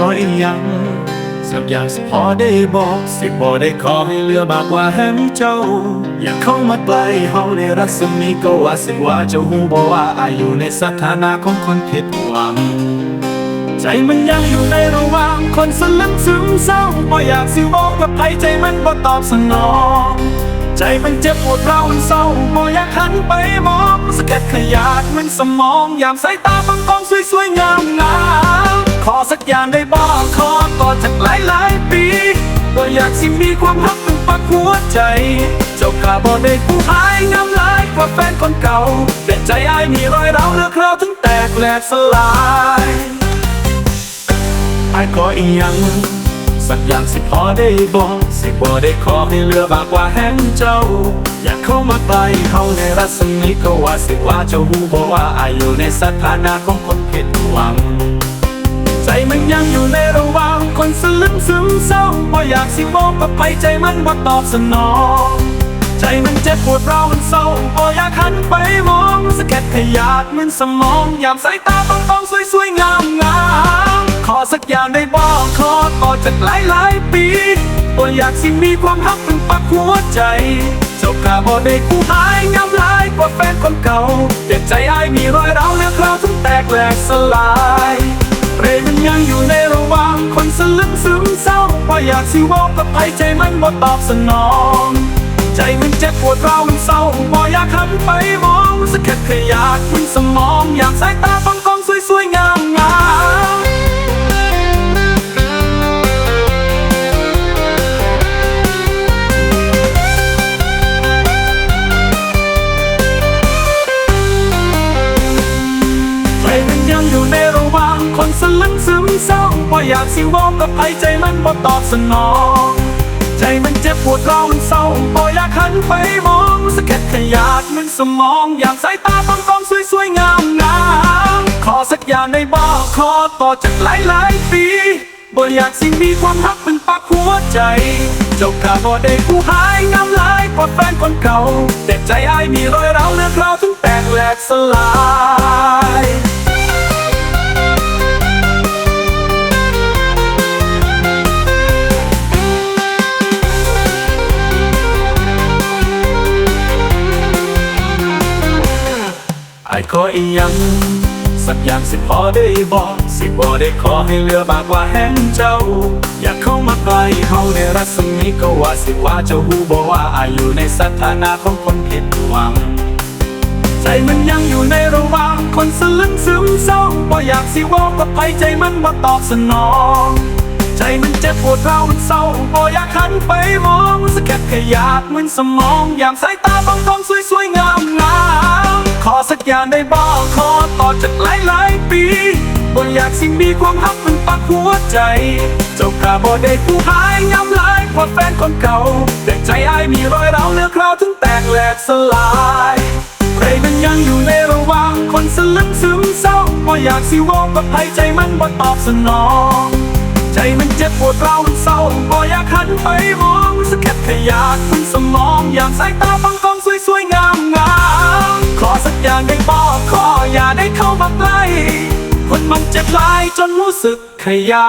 ก็อีกยังสักอย่างสิพอได้บอกสิบอได้ขอให้เลือบากกว่าแห่งเจ้า อยากเข้ามาใกล้เฮาในรัศมีก็ว่าสิว่าเจ้าหูบอกว่าอายุในสถานะของคนผิดหวัง ใจมันยังอยู่ในระหว่างคนสลับซึมเศร้าบ่อยากสิบอกกับใครใจมันบ่ตอบสนอง ใจมันเจ็บปวดเรามันเศร้าบ่อยากหันไปมองสะเก็ดขยาดมันสมองยามสายตาบางกองสวยๆงามงาม อสักอย่างได้บ่ขอต่อจากหลายหลายปี ก็อยากสิมีความรักเป็นปักหัวใจ เจ้ากาบ่ได้ผู้หายงามหลายกว่าแฟนคนเก่าแต่ใจอ้ายมีรอยร้าวเลือคราวถึงแตกแหลกสลายไอ้ขออีกอย่างสักอย่างสิพอได้บอกสิบ่ได้ขอให้เลือบากกว่าแห่งเจ้า อยากเข้ามาใกล้เขาในรัศมีก็ว่าสิว่าเจ้าหูบอกว่าอายุในสถานะของคนผิดหวัง มันยังอยู่ในระหว่างคนสลึมซึมเศร้าบ่อยากสิบอกกับไปใจมันบ่ตอบสนอง ใจมันเจ็บปวดเรามันเศร้าบ่อยากหันไปมองสะเก็ดขยาดมันสมองยามสายตาต้องต้องสวยๆงามงามขอสักอย่างได้บอกขอต่อจากหลายหลายปีบ่อยากสิมีความรักเป็นปักหัวใจเจ้ากาบ่ได้คู่หายงามหลายกว่าแฟนคนเก่าแต่ใจอายมีรอยร้าวเลือคราวถึงแตกแหลกสลาย เรมันยังอยู่ในระหว่างคนสลึมซึมเศร้าบ่อยากสิวอกกับใครใจมันบ่ตอบสนอง ใจมันเจ็บปวดเรามันเศร้าบ่อยากหันไปมองสะเก็ดขยาดมันสมองอยากสายตาฟังกองสวยๆงามงาม งคนสลังซึมเศร้าบ่อยากสิบอกกับใครใจมันบ่ตอบสนอง ใจมันเจ็บปวดเรามันเศร้าบ่อยากหันไปมองสะเก็ดขยาดมันสมอง อย่างสายตาบางกองสวยๆงามงามขอสักอย่างในบ่ขอต่อจากหลายหลายปีบ่อยากสิมีความรักเป็นปักหัวใจ เจ้าข้าบ่ได้ผู้หายงามหลายกว่าแฟนคนเก่าแต่ใจอ้ายมีรอยร้าวเลือดราวถึงแตกแหลกสลาย ไอ้ขออีกอย่างสักอย่างสิพอได้บอกสิบ่ได้ขอให้เลือบากกว่าแห่งเจ้า อยากเข้ามาใกล้เฮาในรัศมีก็ว่าสิว่าเจ้าหูบอกว่าอายุในสถานะของคนผิดหวัง ใจมันยังอยู่ในระหว่างคนสลึมซึมเศร้าบ่อยากสิบอกกับไปใจมันบ่ตอบสนองใจมันเจ็บปวดเรามันเศร้าบ่อยากหันไปมองสะเก็ดขยาดมันสมอง อย่างสายตาบางกองสวยๆงามงาม อสักอย่างได้บอกขอต่อจากหลายหลายปีบ่อยากสิ่งมีความรักมันปักหัวใจ เจ้ากาบ่ได้ผู้หายงามหลายกว่าแฟนคนเก่า แต่ใจอ้ายมีรอยร้าวเลือคราวถึงแตกแหลกสลายใครมันยังอยู่ในระหว่างคนสลึมซึมเศร้าบ่อยากสิวอกกับใครใจมันบ่ตอบสนอง ใจมันเจ็บปวดเรามันเศร้าบ่อยากหันไปมองสะเก็ดขยาดมันสมองอยางสายตาบางกองสวยๆงามงาม อย่างได้บอกขออย่าได้เข้ามาใกล้ คนมันเจ็บหลายจนรู้สึกขยา